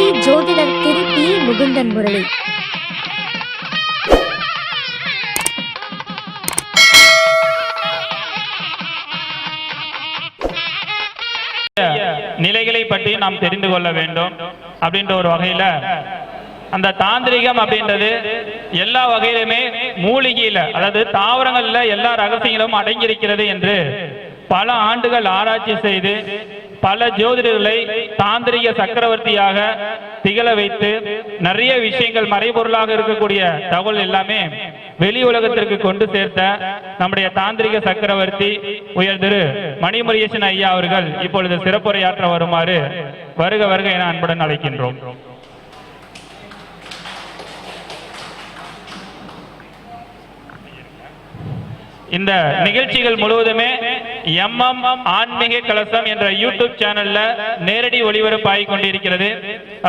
மகரிஷி ஜோதிடர் திரு பி முகுந்தன் முரளி. நிலைகளை பற்றி நாம் தெரிந்து கொள்ள வேண்டும் அப்படின்ற ஒரு வகையில அந்த தாந்திரிகம் அப்படின்றது எல்லா வகையிலுமே மூலிகையில அதாவது தாவரங்கள்ல எல்லா ரகசியங்களும் அடங்கியிருக்கிறது என்று பல ஆண்டுகள் ஆராய்ச்சி செய்து பல ஜோதிடர்களை தாந்திரிக சக்கரவர்த்தியாக திகழ வைத்து நிறைய விஷயங்கள் மறைபொருளாக இருக்கக்கூடிய தகவல் எல்லாமே வெளி உலகத்திற்கு கொண்டு சேர்த்த நம்முடைய தாந்திரிக சக்கரவர்த்தி உயர் திரு மணிமுரியேசன் ஐயா அவர்கள் இப்பொழுது சிறப்புரையாற்ற வருமாறு வருக வருக என அன்புடன் அழைக்கின்றோம். இந்த நிகழ்ச்சிகள் முழுவதுமே எம்எம் ஆன்மீக கலசம் என்ற யூடியூப் சேனல்ல நேரடி ஒளிபரப்பாகி கொண்டிருக்கிறது.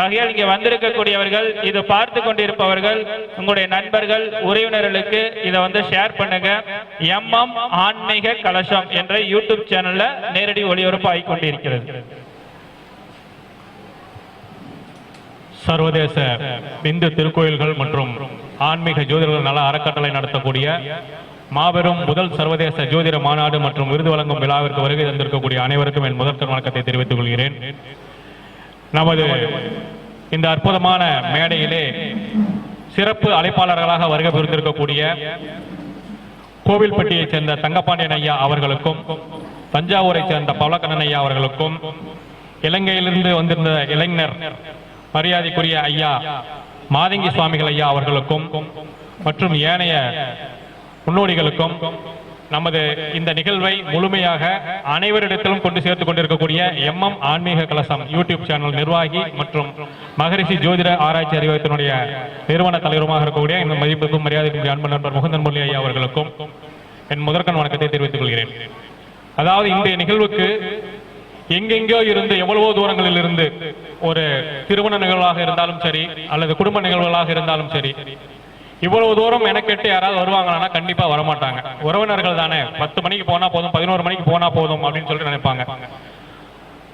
ஆகையால் இங்கே வந்திருக்கக்கூடியவர்கள் இது பார்த்து கொண்டிருப்பவர்கள் உங்களுடைய நண்பர்கள் உறவினர்களுக்கு இதை வந்து ஷேர் பண்ணுங்க. எம்எம் ஆன்மீக கலசம் என்ற யூடியூப் சேனல்ல நேரடி ஒளிபரப்பு ஆகி கொண்டிருக்கிறது. சர்வதேச இந்து திருக்கோயில்கள் மற்றும் ஆன்மீக ஜோதிடர்கள் நல அறக்கட்டளை நடத்தக்கூடிய மாபெரும் முதல் சர்வதேச ஜோதிட மாநாடு மற்றும் விருது வழங்கும் விழாவிற்கு வருகை தந்திருக்கக்கூடிய அனைவருக்கும் என் முதற்கண் வணக்கத்தை தெரிவித்துக் கொள்கிறேன். நமது இந்த அற்புதமான மேடையிலே சிறப்பு அழைப்பாளர்களாக வருகை புரிந்திருக்கக்கூடிய கோவில்பட்டியைச் சேர்ந்த தங்கப்பாண்டியன் ஐயா அவர்களுக்கும் தஞ்சாவூரைச் சேர்ந்த பவளக்கண்ணன் ஐயா அவர்களுக்கும் இலங்கையிலிருந்து வந்திருந்த இளைஞர் மரியாதைக்குரிய ஐயா மாதங்கி சுவாமிகள் ஐயா அவர்களுக்கும் மற்றும் ஏனைய முன்னோடிகளுக்கும் நமது இந்த நிகழ்வை முழுமையாக அனைவரிடத்திலும் கொண்டு சேர்த்து கொண்டிருக்கக்கூடிய எம்எம் ஆன்மீக கலசம் யூடியூப் சேனல் நிர்வாகி மற்றும் மகரிஷி ஜோதிட ஆராய்ச்சி அறிவகத்தினுடைய நிறுவன தலைவருமாக இருக்கக்கூடிய இந்த மதிப்புக்கும் மரியாதைக்கும் அன்பு நண்பர் முகுந்தன் முரளி ஐயா அவர்களுக்கும் என் முதற்கண் வணக்கத்தை தெரிவித்துக் கொள்கிறேன். அதாவது இன்றைய நிகழ்வுக்கு எங்கெங்கோ இருந்து எவ்வளவோ தூரங்களில் இருந்து ஒரு திருமண நிகழ்வாக இருந்தாலும் சரி அல்லது குடும்ப நிகழ்வுகளாக இருந்தாலும் சரி இவ்வளவு தூரம் எனக்கெட்டு யாராவது வருவாங்கன்னா கண்டிப்பா வரமாட்டாங்க. உறவினர்கள் தானே. பத்து மணிக்கு போனா போதும் பதினோரு மணிக்கு போனா போதும் அப்படின்னு சொல்லிட்டு நினைப்பாங்க.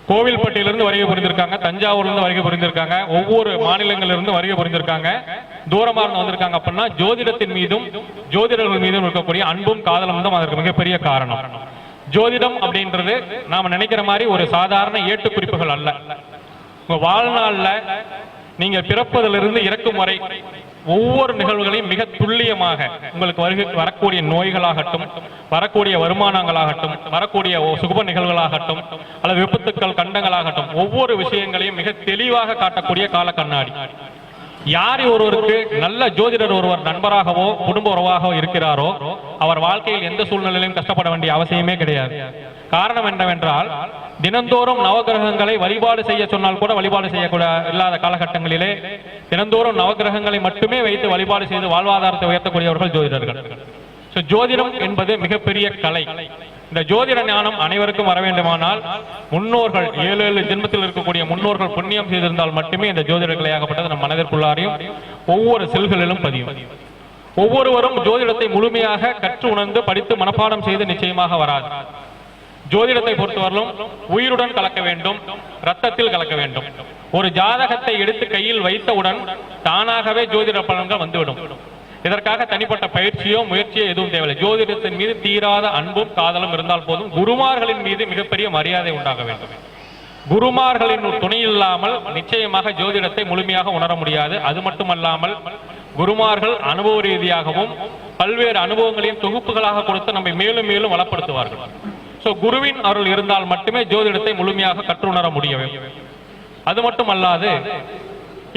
கோவில்பட்டியிலிருந்து வருகை புரிந்திருக்காங்க தஞ்சாவூர்ல இருந்து வருகை புரிந்திருக்காங்க ஒவ்வொரு மாநிலங்களிலிருந்து வருகை புரிந்திருக்காங்க. தூரமா இருந்து வந்திருக்காங்க அப்படின்னா ஜோதிடத்தின் மீதும் ஜோதிடர்கள் மீதும் இருக்கக்கூடிய அன்பும் காதலும் தான் அதற்கு மிகப்பெரிய காரணம். ஜோதிடம் அப்படின்றது நாம நினைக்கிற மாதிரி ஒரு சாதாரண ஏட்டு குறிப்புகள் அல்ல வாழ்நாள்ல நீங்க பிறப்பதிலிருந்து இறக்கும் வரை ஒவ்வொரு நிகழ்வுகளையும் மிக துல்லியமாக உங்களுக்கு வருகை வரக்கூடிய நோய்களாகட்டும் வரக்கூடிய வருமானங்களாகட்டும் வரக்கூடிய ஒ- சுப நிகழ்வுகளாகட்டும் அல்லது விபத்துக்கள் கண்டங்களாகட்டும் ஒவ்வொரு விஷயங்களையும் மிக தெளிவாக காட்டக்கூடிய கால கண்ணாடி யார் ஒருவருக்கு நல்ல ஜோதிடர் ஒருவர் நண்பராகவோ குடும்ப உறவாகவோ இருக்கிறாரோ அவர் வாழ்க்கையில் எந்த சூழ்நிலையிலும் கஷ்டப்பட வேண்டிய அவசியமே கிடையாது. காரணம் என்னவென்றால் தினந்தோறும் நவகிரகங்களை வழிபாடு செய்ய சொன்னால் கூட வழிபாடு செய்யக்கூட இல்லாத காலகட்டங்களிலே தினந்தோறும் நவகிரகங்களை மட்டுமே வைத்து வழிபாடு செய்து வாழ்வாதாரத்தை உயர்த்தக்கூடியவர்கள் ஜோதிடர்கள். ஜோதிடம் என்பது மிகப்பெரிய கலை. இந்த ஜோதிட ஞானம் அனைவருக்கும் வர வேண்டுமானால் முன்னோர்கள் ஏழு ஏழு ஜென்மத்தில் இருக்கக்கூடிய முன்னோர்கள் புண்ணியம் செய்திருந்தால் மட்டுமே இந்த ஜோதிட கலையாகப்பட்டது நம் மனதிற்குள்ளாரையும் ஒவ்வொரு செல்களிலும் பதியும். ஒவ்வொருவரும் ஜோதிடத்தை முழுமையாக கற்று உணர்ந்து படித்து மனப்பாடம் செய்து நிச்சயமாக வராது. ஜோதிடத்தை பொறுத்தவரையிலும் உயிருடன் கலக்க வேண்டும் ரத்தத்தில் கலக்க வேண்டும். ஒரு ஜாதகத்தை எடுத்து கையில் வைத்தவுடன் தானாகவே ஜோதிட பலன்கள் வந்துவிடும். இதற்காக தனிப்பட்ட பயிற்சியோ முயற்சியோ எதுவும் தேவையில்லை. ஜோதிடத்தின் மீது தீராத அன்பும் காதலும் இருந்தால் போதும் குருமார்களின் மீது மிகப்பெரிய மரியாதை உண்டாக வேண்டும். குருமார்களின் துணை இல்லாமல் நிச்சயமாக ஜோதிடத்தை முழுமையாக உணர முடியாது. அது மட்டுமல்லாமல் குருமார்கள் அனுபவ ரீதியாகவும் பல்வேறு அனுபவங்களையும் தொகுப்புகளாக கொடுத்து நம்மை மேலும் மேலும் வளப்படுத்துவார்கள். சோ குருவின் அருள் இருந்தால் மட்டுமே ஜோதிடத்தை முழுமையாக கற்றுணர முடியும் அது மட்டுமல்லாது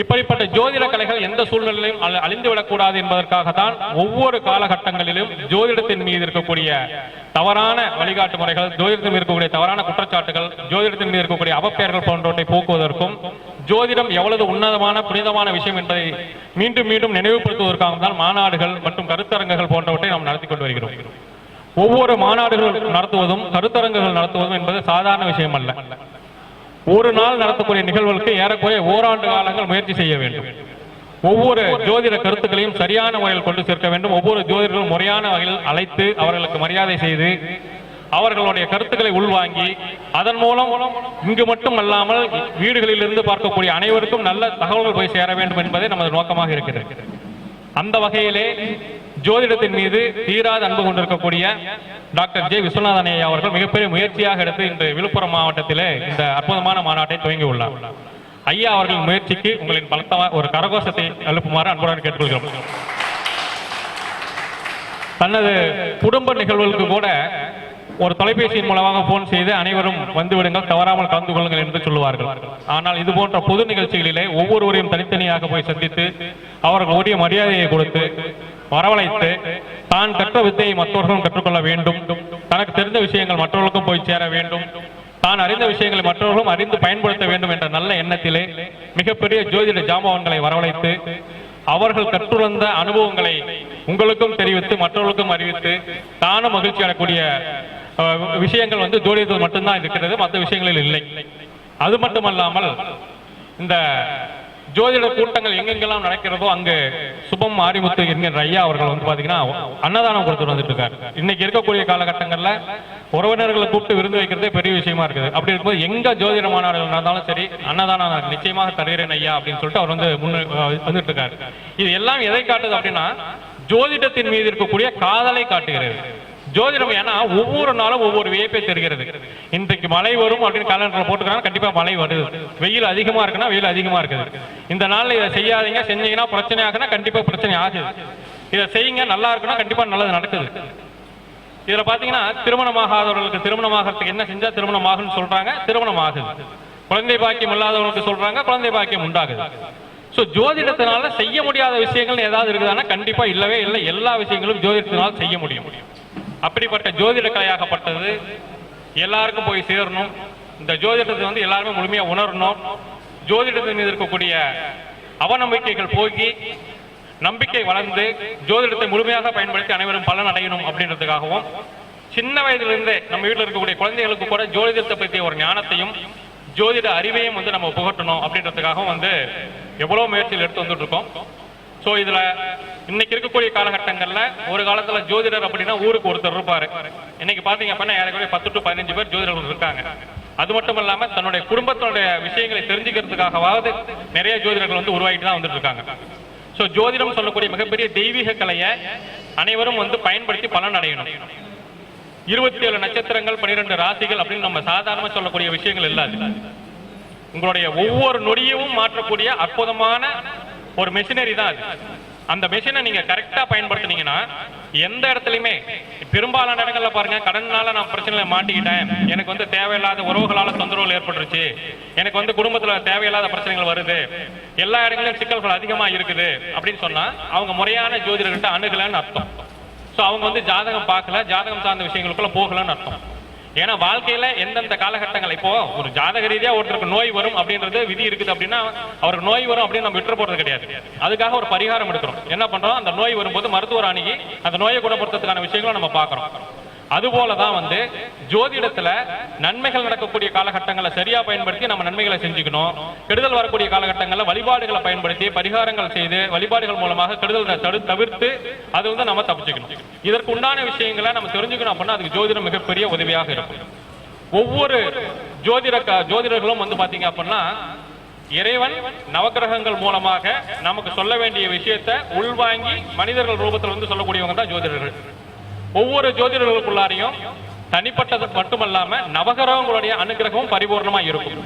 இப்படிப்பட்ட ஜோதிட கலைகள் எந்த சூழ்நிலையிலும் அழிந்துவிடக்கூடாது என்பதற்காகத்தான் ஒவ்வொரு காலகட்டங்களிலும் ஜோதிடத்தின் மீது இருக்கக்கூடிய தவறான வழிகாட்டு முறைகள் ஜோதிடத்தின் மீது இருக்கக்கூடிய தவறான குற்றச்சாட்டுகள் ஜோதிடத்தின் மீது இருக்கக்கூடிய அவப்பெயர்கள் போன்றவற்றை போக்குவதற்கும் ஜோதிடம் எவ்வளவு உன்னதமான புனிதமான விஷயம் என்பதை மீண்டும் மீண்டும் நினைவுபடுத்துவதற்காக தான் மாநாடுகள் மற்றும் கருத்தரங்குகள் போன்றவற்றை நாம் நடத்தி கொண்டு வருகிறோம். ஒவ்வொரு மாநாடுகள் நடத்துவதும் கருத்தரங்குகள் நடத்துவதும் என்பது சாதாரண விஷயம் அல்ல ஒரு நாள் நடத்தக்கூடிய நிகழ்வுகளுக்கு ஏறக்குறைய ஓராண்டு காலங்கள் முயற்சி செய்ய வேண்டும். ஒவ்வொரு ஜோதிட கருத்துக்களையும் சரியான முறையில் கொண்டு சேர்க்க வேண்டும். ஒவ்வொரு ஜோதிடர்களும் முறையான வகையில் அழைத்து அவர்களுக்கு மரியாதை செய்து அவர்களுடைய கருத்துக்களை உள்வாங்கி அதன் மூலம் இங்கு மட்டும் அல்லாமல் வீடுகளில் இருந்து பார்க்கக்கூடிய அனைவருக்கும் நல்ல தகவல்கள் போய் சேர வேண்டும் என்பதே நமது நோக்கமாக இருக்கிறது. அந்த வகையிலே ஜோதிடத்தின் மீது தீராத அன்பு கொண்டிருக்கக்கூடிய டாக்டர் ஜே விஸ்வநாதன் ஐயா அவர்கள் மிகப்பெரிய முயற்சியாக எடுத்து இன்று விழுப்புரம் மாவட்டத்திலே இந்த அற்புதமான மாநாட்டை துவங்கியுள்ளார் ஐயா அவர்களின் முயற்சிக்கு உங்களின் பலத்த ஒரு கரகோஷத்தை எழுப்புமாறு அன்புடன் கேட்டுக்கொள்கிறோம். தனது குடும்ப நிகழ்வுகளுக்கு கூட ஒரு தொலைபேசியின் மூலமாக போன் செய்து அனைவரும் வந்துவிடுங்கள் தவறாமல் கலந்து கொள்ளுங்கள் என்று சொல்லுவார்கள். ஆனால் இது போன்ற பொது நிகழ்ச்சிகளிலே ஒவ்வொருவரையும் தனித்தனியாக போய் சந்தித்து அவர்கள் உரிய மரியாதையை கொடுத்து வரவழைத்து தான் கற்ற வித்தையை மற்றவர்களும் கற்றுக்கொள்ள வேண்டும். தனக்கு தெரிந்த விஷயங்கள் மற்றவர்களுக்கும் போய் சேர வேண்டும். தான் அறிந்த விஷயங்களை மற்றவர்களும் அறிந்து பயன்படுத்த வேண்டும் என்ற நல்ல எண்ணத்திலே மிகப்பெரிய ஜோதிட ஜாமவான்களை வரவழைத்து அவர்கள் கற்றுணர்ந்த அனுபவங்களை உங்களுக்கும் தெரிவித்து மற்றவர்களுக்கும் அறிவித்து தானும் மகிழ்ச்சி அடையக்கூடிய விஷயங்கள் வந்து ஜோதிடத்தில் மட்டும்தான் இருக்கிறது. மற்ற விஷயங்களில் இல்லை. அது மட்டுமல்லாமல் இந்த ஜோதிட கூட்டங்கள் எங்கெங்கெல்லாம் நடக்கிறதோ அங்கு சுபம் மாரிமுத்து என்கின்ற ஐயா அவர்கள் வந்து பாத்தீங்கன்னா அன்னதானம் கொடுத்துட்டு வந்துட்டு இருக்காரு. இன்னைக்கு இருக்கக்கூடிய காலகட்டங்கள்ல உறவினர்களை கூப்பிட்டு விருந்து வைக்கிறதே பெரிய விஷயமா இருக்குது. அப்படி இருக்கும்போது எங்க ஜோதிட மாநாடுகள் நடந்தாலும் சரி அன்னதானம் நிச்சயமாக தருகிறேன் ஐயா அப்படின்னு சொல்லிட்டு அவர் வந்து முன்னு வந்துட்டு இருக்காரு. இது எல்லாம் எதை காட்டுது அப்படின்னா ஜோதிடத்தின் மீது இருக்கக்கூடிய காதலை காட்டுகிறது. ஜோதிடம் ஏன்னா ஒவ்வொரு நாளும் ஒவ்வொரு வியப்பை தெரிகிறது. இன்றைக்கு மழை வரும் அப்படின்னு காலண்டர்ல போட்டுக்கிறாங்க கண்டிப்பா மழை வருது. வெயில் அதிகமா இருக்குன்னா வெயில் அதிகமா இருக்குது. இந்த நாள்ல இதை செய்யாதீங்க. செஞ்சீங்கன்னா பிரச்சனை ஆகுனா கண்டிப்பா பிரச்சனை ஆகுது. இதை செய்யுங்க. நல்லா இருக்குன்னா கண்டிப்பா நல்லது நடக்குது. இதுல பாத்தீங்கன்னா திருமணமாகாதவர்களுக்கு திருமணமாகறதுக்கு என்ன செஞ்சா திருமணம் ஆகும்னு சொல்றாங்க. திருமணம் ஆகுது. குழந்தை பாக்கியம் இல்லாதவர்களுக்கு சொல்றாங்க. குழந்தை பாக்கியம் உண்டாகுது. சோ ஜோதிடத்தினால செய்ய முடியாத விஷயங்கள் ஏதாவது இருக்குதான்னா கண்டிப்பா இல்லவே இல்லை. எல்லா விஷயங்களும் ஜோதிடத்தினால செய்ய முடியும். அப்படிப்பட்ட ஜோதிட கலையாகப்பட்டது எல்லாருக்கும் போய் சேரணும். இந்த ஜோதிடத்தை வந்து எல்லாருமே முழுமையா உணரணும். ஜோதிடத்தின் மீது இருக்கக்கூடிய அவநம்பிக்கைகள் போக்கி நம்பிக்கை வளர்ந்து ஜோதிடத்தை முழுமையாக பயன்படுத்தி அனைவரும் பலன் அடையணும் அப்படின்றதுக்காகவும் சின்ன வயதிலிருந்தே நம்ம வீட்டில் இருக்கக்கூடிய குழந்தைகளுக்கு கூட ஜோதிடத்தை பற்றிய ஒரு ஞானத்தையும் ஜோதிட அறிவையும் வந்து நம்ம புகட்டணும் அப்படின்றதுக்காகவும் வந்து எவ்வளவு முயற்சிகள் எடுத்து வந்துட்டு இருக்கோம். ஸோ இதுல இன்னைக்கு இருக்கக்கூடிய காலகட்டங்கள்ல ஒரு காலத்துல ஜோதிடர் அப்படின்னா ஊருக்கு ஒருத்தர் இருப்பாரு. இன்னைக்கு பாத்தீங்க அப்படின்னா ஏறக்குறைய பத்து டு பதினஞ்சு பேர் ஜோதிடர்கள் இருக்காங்க. அது மட்டும் இல்லாம தன்னுடைய குடும்பத்தினுடைய விஷயங்களை தெரிஞ்சுக்கிறதுக்காகவாவது நிறைய ஜோதிடர்கள் வந்து உருவாகிட்டு தான் வந்துட்டு இருக்காங்க சோ ஜோதிடம் சொல்லக்கூடிய மிகப்பெரிய தெய்வீக கலையை அனைவரும் வந்து பயன்படுத்தி பலன் அடையணும். இருபத்தி ஏழு நட்சத்திரங்கள் பன்னிரெண்டு ராசிகள் அப்படின்னு நம்ம சாதாரணமா சொல்லக்கூடிய விஷயங்கள் இல்லாது. உங்களுடைய ஒவ்வொரு நொடியவும் மாற்றக்கூடிய அற்புதமான ஒரு மெஷினரி தான் அது. அந்த மெஷினை நீங்க கரெக்டா பயன்படுத்தினீங்கன்னா எந்த இடத்துலயுமே பெரும்பாலான இடங்கள்ல பாருங்க கடனால நான் பிரச்சனையில மாட்டிக்கிட்டேன். எனக்கு வந்து தேவையில்லாத உறவுகளால தொந்தரவுகள் ஏற்பட்டுருச்சு. எனக்கு வந்து குடும்பத்துல தேவையில்லாத பிரச்சனைகள் வருது. எல்லா இடங்களிலும் சிக்கல்கள் அதிகமா இருக்குது. அப்படின்னு சொன்னா அவங்க முறையான ஜோதிடர்கிட்ட அணுகலன்னு அர்த்தம். ஸோ அவங்க வந்து ஜாதகம் பார்க்கல. ஜாதகம் சார்ந்த விஷயங்களுக்குள்ள போகலன்னு அர்த்தம். ஏன்னா வாழ்க்கையில எந்தெந்த காலகட்டங்கள் இப்போ ஒரு ஜாதக ரீதியா ஒருத்தருக்கு நோய் வரும் அப்படின்றது விதி இருக்குது அப்படின்னா அவருக்கு நோய் வரும் அப்படின்னு நம்ம விட்டு போறது கிடையாது. அதுக்காக ஒரு பரிகாரம் எடுக்கிறோம். என்ன பண்றோம்? அந்த நோய் வரும்போது மருத்துவர் அணுகி அந்த நோயை குணப்படுத்துறதுக்கான விஷயங்களும் நம்ம பாக்குறோம் அதுபோல தான் வந்து ஜோதிடத்துல நன்மைகள் நடக்கக்கூடிய காலகட்டங்களை சரியா பயன்படுத்தி நம்ம நன்மைகளை செஞ்சுக்கணும். கெடுதல் வரக்கூடிய காலகட்டங்களில் வழிபாடுகளை பயன்படுத்தி பரிகாரங்கள் செய்து வழிபாடுகள் மூலமாக கெடுதலை தடு தவிர்த்து அது வந்து நம்ம தப்பிச்சுக்கணும். இதற்கு உண்டான விஷயங்களை நம்ம தெரிஞ்சுக்கணும் அப்படின்னா அதுக்கு ஜோதிடம் மிகப்பெரிய உதவியாக இருக்கும். ஒவ்வொரு ஜோதிட ஜோதிடர்களும் வந்து பாத்தீங்க அப்படின்னா இறைவன் நவக்கிரகங்கள் மூலமாக நமக்கு சொல்ல வேண்டிய விஷயத்தை உள்வாங்கி மனிதர்கள் ரூபத்தில் வந்து சொல்லக்கூடியவங்க தான் ஜோதிடர்கள். ஒவ்வொரு ஜோதிடர்களுக்குள்ளாரையும் தனிப்பட்டது மட்டுமல்லாம நவகிரகங்களுடைய அனுகிரகமும் பரிபூர்ணமா இருக்கும்.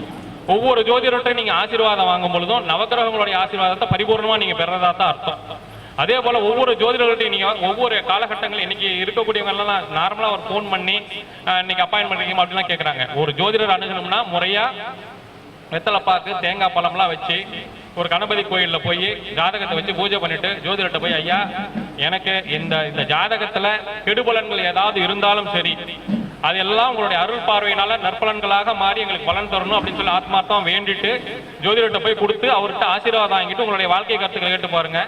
ஒவ்வொரு ஜோதிடர்கிட்ட நீங்க ஆசீர்வாதம் வாங்கும் பொழுதும் நவகிரகங்களுடைய ஆசீர்வாதத்தை பரிபூர்ணமா நீங்க பெறதா தான் அர்த்தம். அதே போல ஒவ்வொரு ஜோதிடர்கள்ட்டையும் நீங்க ஒவ்வொரு காலகட்டங்கள் இன்னைக்கு இருக்கக்கூடியவங்க எல்லாம் நார்மலா ஒரு ஃபோன் பண்ணி இன்னைக்கு அப்பாயின்மெண்ட் இருக்கீங்க அப்படிலாம் கேக்குறாங்க. ஒரு ஜோதிடர் அணுகணும்னா முறையா வெத்தலைப்பாக்கு தேங்காய் பழம்லாம் வச்சு ஒரு கணபதி கோயில்ல போய் ஜாதகத்தை வச்சு பூஜை பண்ணிட்டு ஜோதிடர்கிட்ட போய் ஐயா எனக்கு இந்த இந்த ஜாதகத்துல கெடுபலன்கள் ஏதாவது இருந்தாலும் சரி அதெல்லாம் உங்களுடைய அருள் பார்வையினால நற்பலன்களாக மாறி எங்களுக்கு பலன் தரணும் அப்படின்னு சொல்லி ஆத்மார்த்தம் வேண்டிட்டு ஜோதிடர்கிட்ட போய் கொடுத்து அவர்கிட்ட ஆசீர்வாதம் வாங்கிட்டு உங்களுடைய வாழ்க்கை கருத்துக்களை கேட்டு பாருங்க.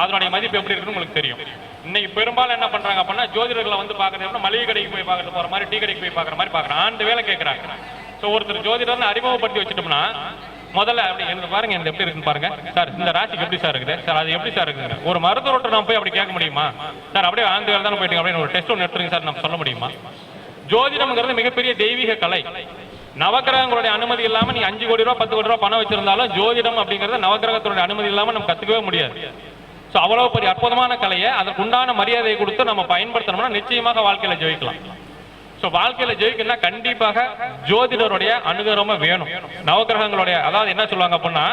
அதனுடைய மதிப்பு எப்படி இருக்குன்னு உங்களுக்கு தெரியும். இன்னைக்கு பெரும்பாலும் என்ன பண்றாங்க அப்படின்னா ஜோதிடர்களை வந்து பாக்குறது மளிகை கடைக்கு போய் பார்க்கறது போற மாதிரி டீ கடைக்கு போய் பாக்குற மாதிரி பாக்குறான் ஆண்டு வேலை கேட்கறாங்க சோ ஒருத்தர் ஜோதிடர்னு அறிமுகப்படுத்தி வச்சுட்டோம்னா முதல்ல அப்படி எழுத பாருங்க இந்த எப்படி இருக்குன்னு பாருங்க. சார் இந்த ராசிக்கு எப்படி சார் இருக்குது? சார் அது எப்படி சார் இருக்குங்க ஒரு மருத்துவர்கிட்ட நான் போய் அப்படி கேட்க முடியுமா? சார் அப்படியே ஆண்டு வேலை தானே போயிட்டு அப்படின்னு ஒரு டெஸ்ட் ஒன்று எடுத்துருங்க சார் நம்ம சொல்ல முடியுமா? ஜோதிடம்ங்கிறது மிகப்பெரிய தெய்வீக கலை. நவகிரகங்களுடைய அனுமதி இல்லாம நீ அஞ்சு கோடி ரூபா பத்து கோடி ரூபா பணம் வச்சிருந்தாலும் ஜோதிடம் அப்படிங்கிறது நவகிரகத்தினுடைய அனுமதி இல்லாம நம்ம கத்துக்கவே முடியாது. சோ அவ்வளவு பெரிய அற்புதமான கலையை அதற்குண்டான மரியாதையை கொடுத்து நம்ம பயன்படுத்தணும்னா நிச்சயமாக வாழ்க்கையில ஜெயிக்கலாம். சோ வாழ்க்கையில ஜெயிக்கணும்னா கண்டிப்பாக ஜோதிடருடைய அனுகிரகமும் வேணும். நவக்கிரகங்களுடைய அதாவது என்ன சொல்லுவாங்க அப்படின்னா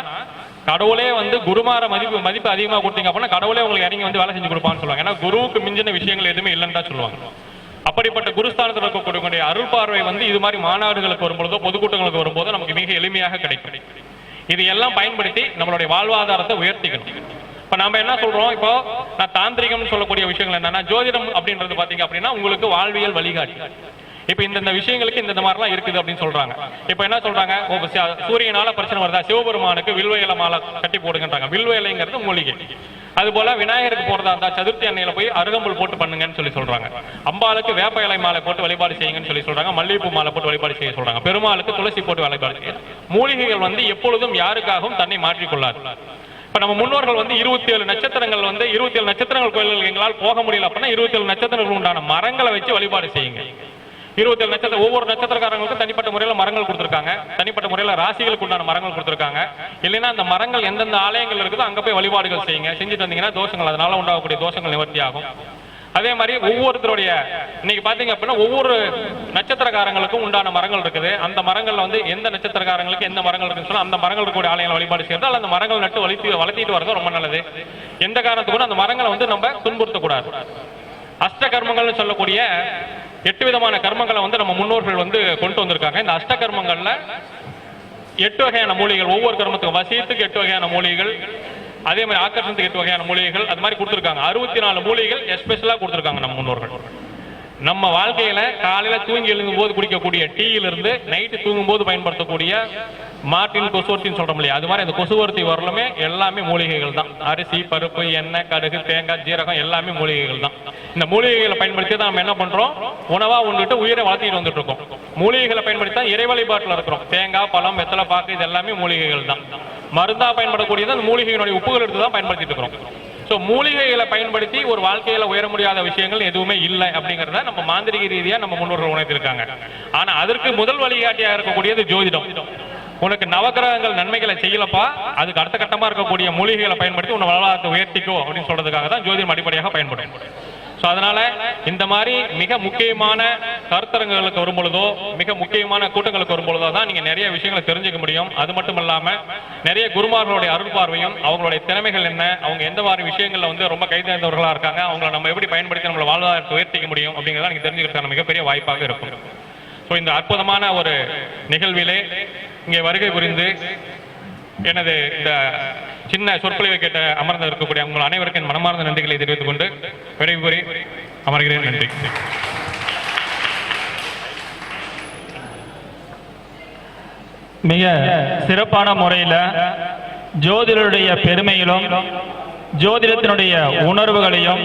கடவுளே வந்து குருமார மதிப்பு மதிப்பு அதிகமா கொடுத்தீங்க அப்படின்னா கடவுளே உங்களுக்கு இறங்கி வந்து வேலை செஞ்சு கொடுப்பான்னு சொல்லுவாங்க. ஏன்னா குருவுக்கு மிஞ்சின விஷயங்கள் எதுவுமே இல்லைன்னு தான் சொல்லுவாங்க. அப்படிப்பட்ட குருஸ்தானத்தில் இருக்கக்கூடிய அருள் பார்வை வந்து இது மாதிரி மாநாடுகளுக்கு வரும்பொழுதோ பொதுக்கூட்டங்களுக்கு வரும்போதோ நமக்கு மிக எளிமையாக கிடைக்கும். இது எல்லாம் பயன்படுத்தி நம்மளுடைய வாழ்வாதாரத்தை உயர்த்திக்கணும். இப்ப நாம என்ன சொல்றோம்? இப்போ நான் தாந்திரிகம்னு சொல்லக்கூடிய விஷயங்கள் என்னன்னா ஜோதிடம் அப்படின்றது பாத்தீங்க அப்படின்னா உங்களுக்கு வாழ்வியல் வழிகாட்டி. இப்ப இந்த இந்த விஷயங்களுக்கு இந்த மாதிரிலாம் இருக்குது அப்படின்னு சொல்றாங்க. இப்ப என்ன சொல்றாங்க? சூரியனால பிரச்சனை வருதா? சிவபெருமானுக்கு வில்வ மாலை கட்டி போடுங்கன்றாங்க. வில்வ இலைங்கிறது மூலிகை. அது போல விநாயகருக்கு போறதா இருந்தா சதுர்த்தி அன்னையில போய் அருகம்புல் போட்டு பண்ணுங்கன்னு சொல்லி சொல்றாங்க. அம்பாளுக்கு வேப்ப இலை மாலை போட்டு வழிபாடு செய்யுங்கன்னு சொல்லி சொல்றாங்க. மல்லிகைப்பூ மாலை போட்டு வழிபாடு செய்ய சொல்றாங்க. பெருமாளுக்கு துளசி போட்டு வழிபாடு செய்ய மூலிகைகள் வந்து எப்பொழுதும் யாருக்காகவும் தன்னை மாற்றிக்கொள்ளாது. இப்ப நம்ம முன்னோர்கள் வந்து இருபத்தி ஏழு நட்சத்திரங்கள் வந்து இருபத்தி ஏழு நட்சத்திரங்கள் கோயில்கள் எங்களால் போக முடியல அப்படின்னா இருபத்தி ஏழு நட்சத்திரங்கள் உண்டான மரங்களை வச்சு வழிபாடு செய்யுங்க. இருபத்தி ஏழு நட்சத்திரம் ஒவ்வொரு நட்சத்திரக்காரங்களுக்கும் தனிப்பட்ட முறையில மரங்கள் கொடுத்துருக்காங்க. தனிப்பட்ட முறையில ராசிகளுக்கு உண்டான மரங்கள் கொடுத்துருக்காங்க. இல்லைன்னா அந்த மரங்கள் எந்தெந்த ஆலயங்கள் இருக்குதோ அங்க போய் வழிபாடுகள் செய்யுங்க. செஞ்சுட்டு வந்தீங்கன்னா தோஷங்கள் அதனால உண்டாகக்கூடிய தோஷங்கள் நிவர்த்தி ஆகும் அதே மாதிரி ஒவ்வொருத்தருடைய இன்னைக்கு பாத்தீங்க அப்படின்னா ஒவ்வொரு நட்சத்திரக்காரங்களுக்கும் உண்டான மரங்கள் இருக்குது. அந்த மரங்கள்ல வந்து எந்த நட்சத்திரக்காரங்களுக்கு எந்த மரங்கள் இருக்குன்னு சொன்னா அந்த மரங்கள் இருக்கக்கூடிய ஆலயங்களை வழிபாடு செய்யறது அல்ல அந்த மரங்கள் நட்டு வளர்த்தி வளர்த்திட்டு வரது ரொம்ப நல்லது. எந்த காரணத்துக்கு கூட அந்த மரங்களை வந்து நம்ம துன்புறுத்தக்கூடாது அஷ்ட கர்மங்கள்னு சொல்லக்கூடிய எட்டு விதமான கர்மங்களை வந்து நம்ம முன்னோர்கள் வந்து கொண்டு வந்திருக்காங்க. இந்த அஷ்ட கர்மங்கள்ல எட்டு வகையான மூலிகைகள் ஒவ்வொரு கர்மத்துக்கும் வசியத்துக்கு எட்டு வகையான மூலிகைகள் அதே மாதிரி ஆக்கர்ஷணத்துக்கு எட்டு வகையான மூலிகைகள் அது மாதிரி கொடுத்துருக்காங்க. அறுபத்தி நாலு மூலிகைகள் எஸ்பெஷலா கொடுத்துருக்காங்க நம்ம முன்னோர்கள். நம்ம வாழ்க்கையில காலையில தூங்கி எழுந்தும் போது குடிக்கக்கூடிய டீயில இருந்து நைட்டு தூங்கும் போது பயன்படுத்தக்கூடிய மாட்டின் கொசுவர்த்தின்னு சொல்றோம் இல்லையா? அது மாதிரி அந்த கொசுவர்த்தி வரலுமே எல்லாமே மூலிகைகள் தான். அரிசி பருப்பு எண்ணெய் கடுகு தேங்காய் ஜீரகம் எல்லாமே மூலிகைகள் தான். இந்த மூலிகைகளை பயன்படுத்தி தான் நம்ம என்ன பண்றோம்? உணவா உண்டுட்டு உயிரை வளர்த்திட்டு வந்துட்டு இருக்கோம். மூலிகைகளை பயன்படுத்தி தான் இறை வழிபாட்டில் இருக்கிறோம் தேங்காய் பழம் வெத்தலை பாக்கு இது எல்லாமே மூலிகைகள் தான். மருந்தா பயன்படக்கூடியது அந்த மூலிகையினுடைய உப்புகள் எடுத்து தான் பயன்படுத்திட்டு இருக்கிறோம். ஸோ மூலிகைகளை பயன்படுத்தி ஒரு வாழ்க்கையில உயர முடியாத விஷயங்கள் எதுவுமே இல்லை அப்படிங்கறத நம்ம மாந்திரிக ரீதியா நம்ம முன்னோர்கள் உணர்த்திருக்காங்க. ஆனா அதற்கு முதல் வழிகாட்டியா இருக்கக்கூடியது ஜோதிடம். உனக்கு நவக்கிரகங்கள் நன்மைகளை செய்யலப்பா அதுக்கு அடுத்த கட்டமா இருக்கக்கூடிய மூலிகைகளை பயன்படுத்தி உன்னை வாழ்வாதாரத்தை உயர்த்திக்கோ அப்படின்னு சொல்றதுக்காக தான் ஜோதிடம் அடிப்படையாக பயன்படும். ஸோ அதனால இந்த மாதிரி மிக முக்கியமான கருத்தரங்குகளுக்கு வரும் பொழுதோ மிக முக்கியமான கூட்டங்களுக்கு வரும் பொழுதோ தான் நீங்க நிறைய விஷயங்களை தெரிஞ்சுக்க முடியும். அது மட்டும் இல்லாம நிறைய குருமார்களுடைய அருள் பார்வையும் அவங்களுடைய திறமைகள் என்ன அவங்க எந்த மாதிரி விஷயங்கள்ல வந்து ரொம்ப கைதேர்ந்தவர்களா இருக்காங்க அவங்களை நம்ம எப்படி பயன்படுத்தி நம்மளோட வாழ்வாதாரத்தை உயர்த்திக்க முடியும் அப்படிங்கிறத நீங்க தெரிஞ்சுக்கிறதுக்கான மிகப்பெரிய வாய்ப்பாக இருக்கும். ஸோ இந்த அற்புதமான ஒரு நிகழ்விலே இங்கே வருகை புரிந்து எனது இந்த சின்ன சொற்பொழிவை கேட்ட அமர்ந்த இருக்கக்கூடிய உங்கள் அனைவருக்கும் மனமார்ந்த நன்றிகளை தெரிவித்துக் கொண்டு விரைவு கூறி அமர்கிறேன். நன்றி. மிக சிறப்பான முறையில ஜோதிடருடைய பெருமையிலும் ஜோதிடத்தினுடைய உணர்வுகளையும்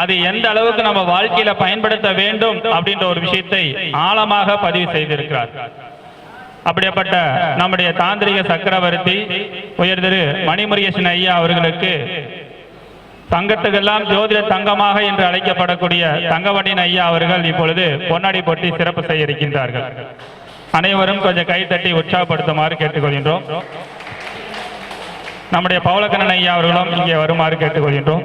அது எந்த அளவுக்கு நம்ம வாழ்க்கையில பயன்படுத்த வேண்டும் அப்படின்ற ஒரு விஷயத்தை ஆழமாக பதிவு செய்திருக்கிறார். அப்படிப்பட்ட நம்முடைய தாந்திரிக சக்கரவர்த்தி உயர் திரு மணிமுருகேசன் ஐயா அவர்களுக்கு தங்கத்துக்கெல்லாம் ஜோதிட தங்கமாக என்று அழைக்கப்படக்கூடிய தங்கவண்டின் ஐயா அவர்கள் இப்பொழுது பொன்னாடி போட்டி சிறப்பு செய்ய இருக்கின்றார்கள். அனைவரும் கொஞ்சம் கைத்தட்டி உற்சாகப்படுத்துமாறு கேட்டுக்கொள்கின்றோம். நம்முடைய பவளக்கண்ணன் ஐயா அவர்களும் இங்கே வருமாறு கேட்டுக்கொள்கின்றோம்.